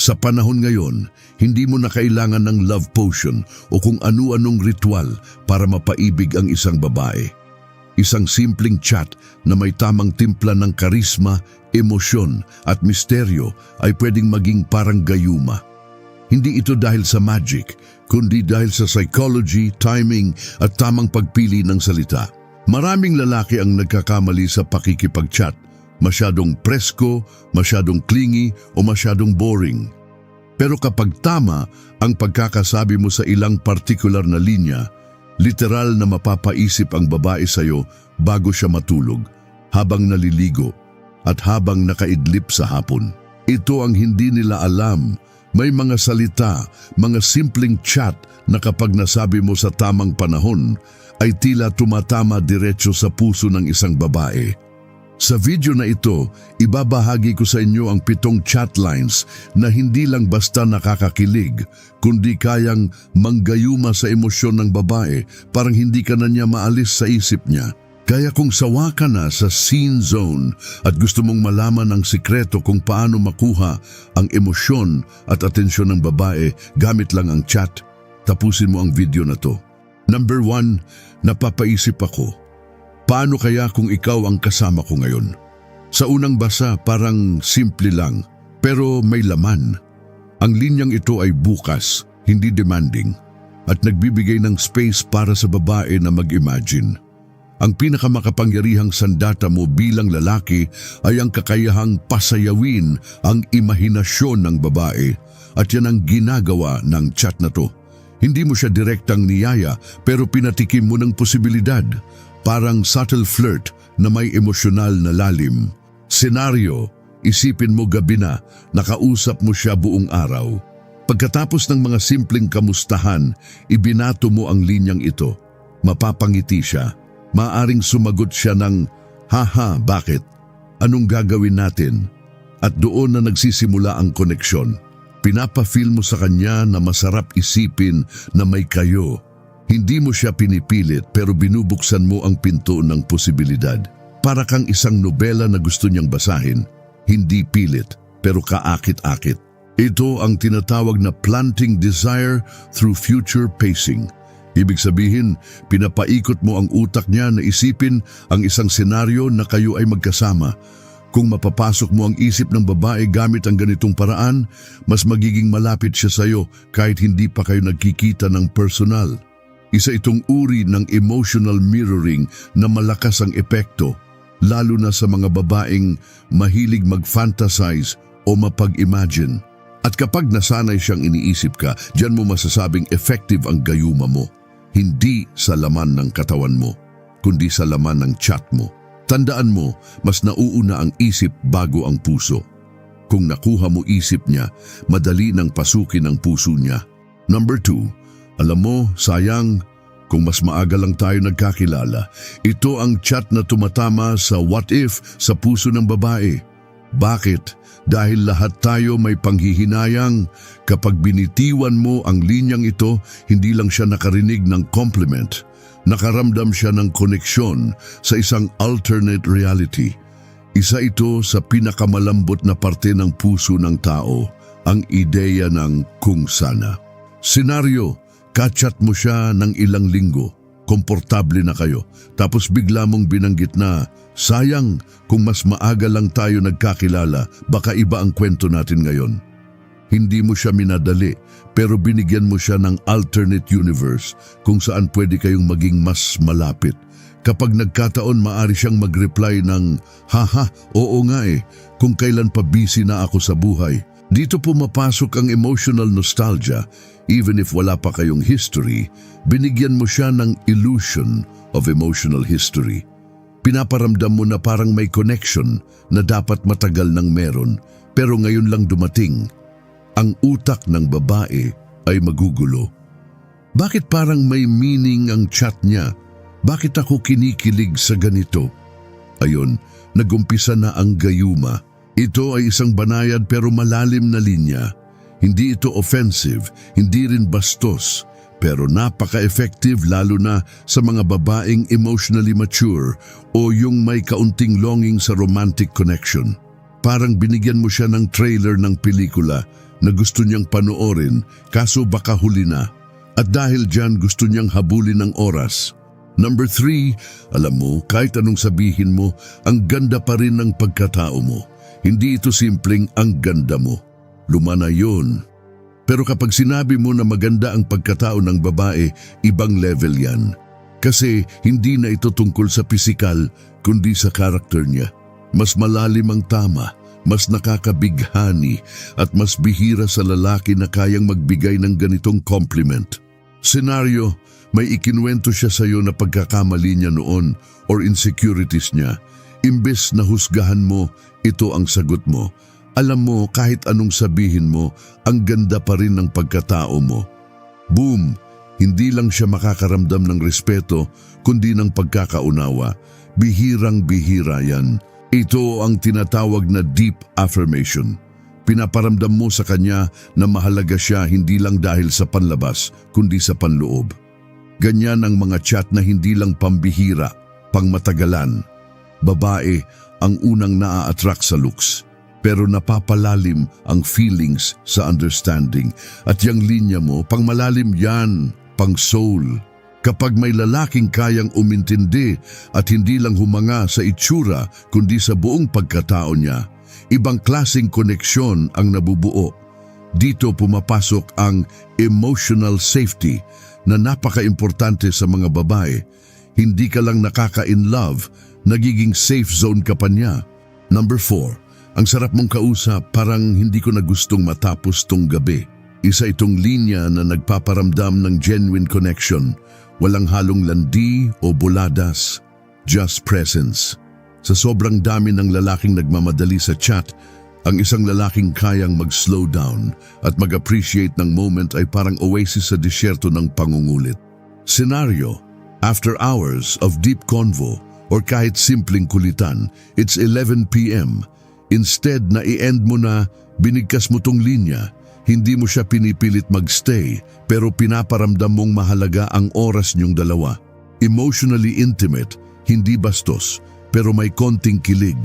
Sa panahon ngayon, hindi mo na kailangan ng love potion o kung ano-anong ritual para mapaibig ang isang babae. Isang simpleng chat na may tamang timpla ng karisma, emosyon at misteryo ay pwedeng maging parang gayuma. Hindi ito dahil sa magic, kundi dahil sa psychology, timing at tamang pagpili ng salita. Maraming lalaki ang nagkakamali sa pakikipag-chat. Masyadong presko, masyadong clingy o masyadong boring. Pero kapag tama ang pagkakasabi mo sa ilang partikular na linya, literal na mapapaisip ang babae sa'yo bago siya matulog, habang naliligo at habang nakaidlip sa hapon. Ito ang hindi nila alam. May mga salita, mga simpleng chat na kapag nasabi mo sa tamang panahon, ay tila tumatama diretso sa puso ng isang babae. Sa video na ito, ibabahagi ko sa inyo ang pitong chat lines na hindi lang basta nakakakilig, kundi kayang manggayuma sa emosyon ng babae parang hindi ka na niya maalis sa isip niya. Kaya kung sawa ka na sa scene zone at gusto mong malaman ang sikreto kung paano makuha ang emosyon at atensyon ng babae gamit lang ang chat, tapusin mo ang video na to. Number one, napapaisip ako. Paano kaya kung ikaw ang kasama ko ngayon? Sa unang basa parang simple lang, pero may laman. Ang linyang ito ay bukas, hindi demanding, at nagbibigay ng space para sa babae na mag-imagine. Ang pinakamakapangyarihang sandata mo bilang lalaki ay ang kakayahang pasayawin ang imahinasyon ng babae at yan ang ginagawa ng chat na to. Hindi mo siya direktang niyaya pero pinatikim mo ng posibilidad. Parang subtle flirt na may emosyonal na lalim. Senaryo, isipin mo gabi na, nakausap mo siya buong araw. Pagkatapos ng mga simpleng kamustahan, ibinato mo ang linyang ito. Mapapangiti siya. Maaring sumagot siya ng, Haha, bakit? Anong gagawin natin? At doon na nagsisimula ang koneksyon. Pinapa-feel mo sa kanya na masarap isipin na may kayo. Hindi mo siya pinipilit pero binubuksan mo ang pinto ng posibilidad. Para kang isang nobela na gusto niyang basahin. Hindi pilit pero kaakit-akit. Ito ang tinatawag na planting desire through future pacing. Ibig sabihin, pinapaikot mo ang utak niya na isipin ang isang senaryo na kayo ay magkasama. Kung mapapasok mo ang isip ng babae gamit ang ganitong paraan, mas magiging malapit siya sa iyo kahit hindi pa kayo nagkikita ng personal. Isa itong uri ng emotional mirroring na malakas ang epekto, lalo na sa mga babaeng mahilig mag-fantasize o mapag-imagine. At kapag nasanay siyang iniisip ka, diyan mo masasabing effective ang gayuma mo. Hindi sa laman ng katawan mo, kundi sa laman ng chat mo. Tandaan mo, mas nauuna ang isip bago ang puso. Kung nakuha mo isip niya, madali nang pasukin ang puso niya. Number two, alam mo, sayang, kung mas maaga lang tayo nagkakilala, ito ang chat na tumatama sa what if sa puso ng babae. Bakit? Dahil lahat tayo may panghihinayang, kapag binitiwan mo ang linyang ito, hindi lang siya nakarinig ng compliment, nakaramdam siya ng koneksyon sa isang alternate reality. Isa ito sa pinakamalambot na parte ng puso ng tao, ang ideya ng kung sana. Senaryo, kachat mo siya ng ilang linggo, komportable na kayo, tapos bigla mong binanggit na, sayang kung mas maaga lang tayo nagkakilala, baka iba ang kwento natin ngayon. Hindi mo siya minadali, pero binigyan mo siya ng alternate universe kung saan pwede kayong maging mas malapit. Kapag nagkataon, maari siyang mag-reply ng, Haha, oo nga eh, kung kailan pa busy na ako sa buhay. Dito pumapasok ang emotional nostalgia. Even if wala pa kayong history, binigyan mo siya ng illusion of emotional history. Pinaparamdam mo na parang may connection na dapat matagal nang meron, pero ngayon lang dumating. Ang utak ng babae ay magugulo. Bakit parang may meaning ang chat niya? Bakit ako kinikilig sa ganito? Ayon, nagumpisa na ang gayuma. Ito ay isang banayad pero malalim na linya. Hindi ito offensive, hindi rin bastos, pero napaka-effective lalo na sa mga babaeng emotionally mature o yung may kaunting longing sa romantic connection. Parang binigyan mo siya ng trailer ng pelikula na gusto niyang panoorin kaso baka huli na. At dahil dyan gusto niyang habulin ng oras. Number three, alam mo, kahit anong sabihin mo, ang ganda pa rin ng pagkatao mo. Hindi ito simpleng ang ganda mo. Lumana yun. Pero kapag sinabi mo na maganda ang pagkatao ng babae, ibang level yan. Kasi hindi na ito tungkol sa pisikal, kundi sa karakter niya. Mas malalim ang tama, mas nakakabighani, at mas bihira sa lalaki na kayang magbigay ng ganitong compliment. Senaryo, may ikinwento siya sa iyo na pagkakamali niya noon or insecurities niya. Imbes na husgahan mo, ito ang sagot mo. Alam mo, kahit anong sabihin mo, ang ganda pa rin ng pagkatao mo. Boom! Hindi lang siya makakaramdam ng respeto, kundi ng pagkakaunawa. Bihirang-bihira yan. Ito ang tinatawag na deep affirmation. Pinaparamdam mo sa kanya na mahalaga siya hindi lang dahil sa panlabas, kundi sa panloob. Ganyan ang mga chat na hindi lang pambihira, pangmatagalan. Babae ang unang naa-attract sa looks, pero napapalalim ang feelings sa understanding. At yung linya mo, pangmalalim yan, pang soul. Kapag may lalaking kayang umintindi at hindi lang humanga sa itsura kundi sa buong pagkatao niya, ibang klasing koneksyon ang nabubuo. Dito pumapasok ang emotional safety na napaka-importante sa mga babae. Hindi ka lang nakaka-in love, nagiging safe zone ka pa niya. Number four, ang sarap mong kausap parang hindi ko na gustong matapos tong gabi. Isa itong linya na nagpaparamdam ng genuine connection, walang halong landi o buladas, just presence. Sa sobrang dami ng lalaking nagmamadali sa chat, ang isang lalaking kayang mag-slow down at mag-appreciate ng moment ay parang oasis sa disyerto ng pangungulit. Scenario, after hours of deep convo or kahit simpleng kulitan, it's 11pm. Instead na i-end mo na, binigkas mo tong linya, hindi mo siya pinipilit magstay pero pinaparamdam mong mahalaga ang oras niyong dalawa. Emotionally intimate, hindi bastos, pero may konting kilig.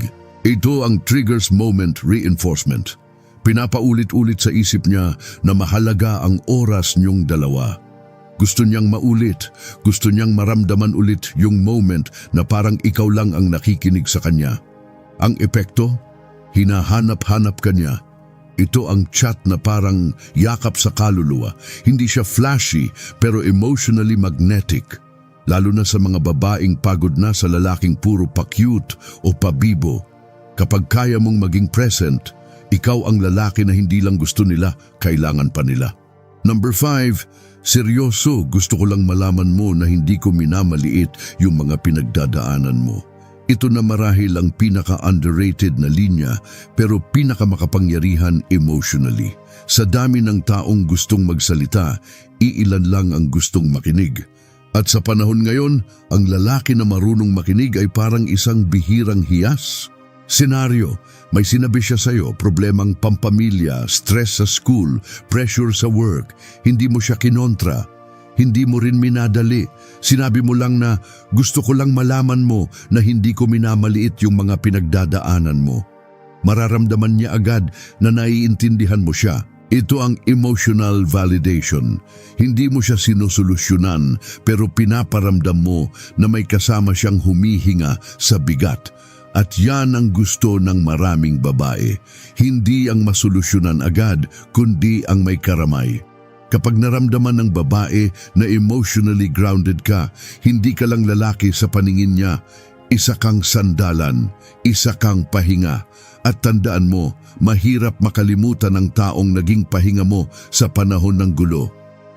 Ito ang triggers moment reinforcement. Pinapaulit-ulit sa isip niya na mahalaga ang oras niyong dalawa. Gusto niyang maulit, gusto niyang maramdaman ulit yung moment na parang ikaw lang ang nakikinig sa kanya. Ang epekto, hinahanap-hanap ka niya. Ito ang chat na parang yakap sa kaluluwa. Hindi siya flashy pero emotionally magnetic. Lalo na sa mga babaeng pagod na sa lalaking puro pa-cute o pabibo. Kapag kaya mong maging present, ikaw ang lalaki na hindi lang gusto nila, kailangan pa nila. Number five, seryoso, gusto ko lang malaman mo na hindi ko minamaliit yung mga pinagdadaanan mo. Ito na marahil ang pinaka-underrated na linya pero pinaka-makapangyarihan emotionally. Sa dami ng taong gustong magsalita, iilan lang ang gustong makinig. At sa panahon ngayon, ang lalaki na marunong makinig ay parang isang bihirang hiyas. Senaryo, may sinabi siya sa'yo, problemang pampamilya, stress sa school, pressure sa work, hindi mo siya kinontra, hindi mo rin minadali. Sinabi mo lang na gusto ko lang malaman mo na hindi ko minamaliit yung mga pinagdadaanan mo. Mararamdaman niya agad na naiintindihan mo siya. Ito ang emotional validation. Hindi mo siya sinusolusyonan pero pinaparamdam mo na may kasama siyang humihinga sa bigat. At yan ang gusto ng maraming babae. Hindi ang masolusyonan agad, kundi ang may karamay. Kapag naramdaman ng babae na emotionally grounded ka, hindi ka lang lalaki sa paningin niya, isa kang sandalan, isa kang pahinga. At tandaan mo, mahirap makalimutan ng taong naging pahinga mo sa panahon ng gulo.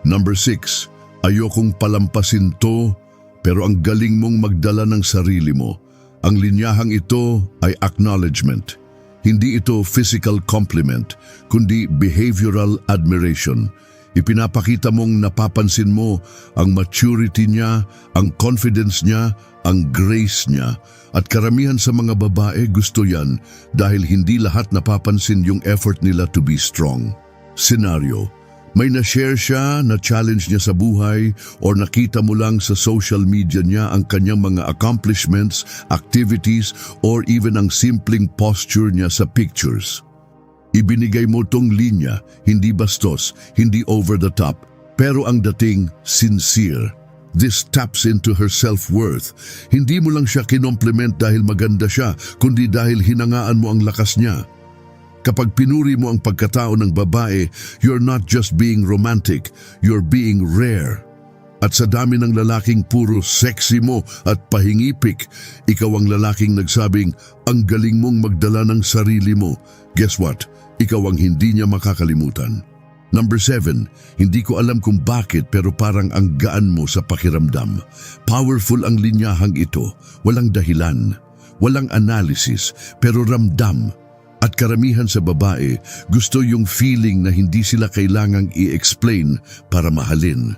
Number 6, ayokong palampasin to, pero ang galing mong magdala ng sarili mo. Ang linyahang ito ay acknowledgement. Hindi ito physical compliment, kundi behavioral admiration. Ipinapakita mong napapansin mo ang maturity niya, ang confidence niya, ang grace niya. At karamihan sa mga babae gusto yan dahil hindi lahat napapansin yung effort nila to be strong. Senaryo, May na-share siya na challenge niya sa buhay or nakita mo lang sa social media niya ang kanyang mga accomplishments, activities, or even ang simpleng posture niya sa pictures. Ibinigay mo tong linya, hindi bastos, hindi over the top, pero ang dating sincere. This taps into her self-worth. Hindi mo lang siya kinompliment dahil maganda siya, kundi dahil hinangaan mo ang lakas niya. Kapag pinuri mo ang pagkatao ng babae, you're not just being romantic, you're being rare. At sa dami ng lalaking puro sexy mo at pahingipik, ikaw ang lalaking nagsabing, ang galing mong magdala ng sarili mo. Guess what? Ikaw ang hindi niya makakalimutan. Number seven, hindi ko alam kung bakit pero parang ang gaan mo sa pakiramdam. Powerful ang linyahang ito, walang dahilan, walang analysis, pero ramdam. At karamihan sa babae, gusto yung feeling na hindi sila kailangang i-explain para mahalin.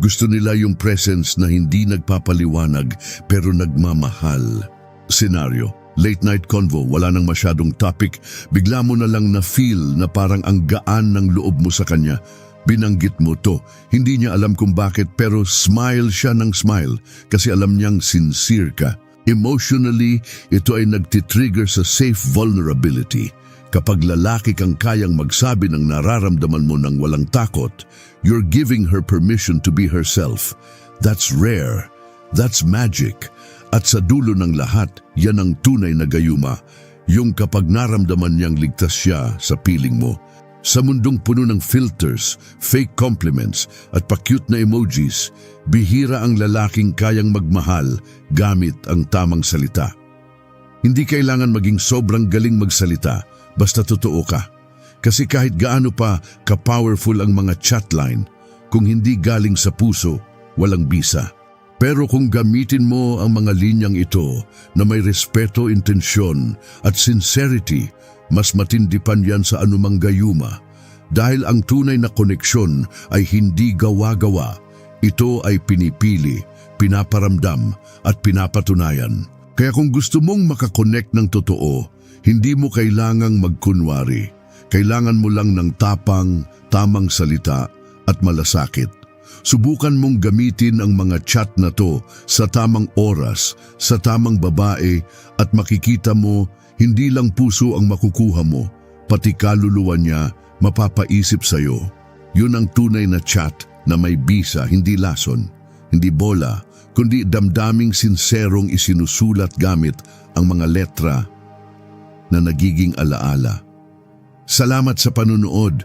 Gusto nila yung presence na hindi nagpapaliwanag pero nagmamahal. Senaryo, late night convo, wala nang masyadong topic, bigla mo na lang na feel na parang ang gaan ng loob mo sa kanya. Binanggit mo to, hindi niya alam kung bakit pero smile siya ng smile kasi alam niyang sincere ka. Emotionally, ito ay nagtitrigger sa safe vulnerability. Kapag lalaki kang kayang magsabi ng nararamdaman mo ng walang takot, you're giving her permission to be herself. That's rare. That's magic. At sa dulo ng lahat, yan ang tunay na gayuma. Yung kapag naramdaman niyang ligtas siya sa piling mo. Sa mundong puno ng filters, fake compliments at pa-cute na emojis, bihira ang lalaking kayang magmahal gamit ang tamang salita. Hindi kailangan maging sobrang galing magsalita, basta totoo ka. Kasi kahit gaano pa ka-powerful ang mga chatline, kung hindi galing sa puso, walang bisa. Pero kung gamitin mo ang mga linyang ito na may respeto, intensyon at sincerity, mas matindi pa yan sa anumang gayuma. Dahil ang tunay na koneksyon ay hindi gawa-gawa. Ito ay pinipili, pinaparamdam at pinapatunayan. Kaya kung gusto mong makakonect ng totoo, hindi mo kailangang magkunwari. Kailangan mo lang ng tapang, tamang salita at malasakit. Subukan mong gamitin ang mga chat na to sa tamang oras, sa tamang babae at makikita mo hindi lang puso ang makukuha mo, pati kaluluwa niya mapapaisip sa'yo. Yun ang tunay na chat na may bisa, hindi lason, hindi bola, kundi damdaming sinserong isinusulat gamit ang mga letra na nagiging alaala. Salamat sa panunood.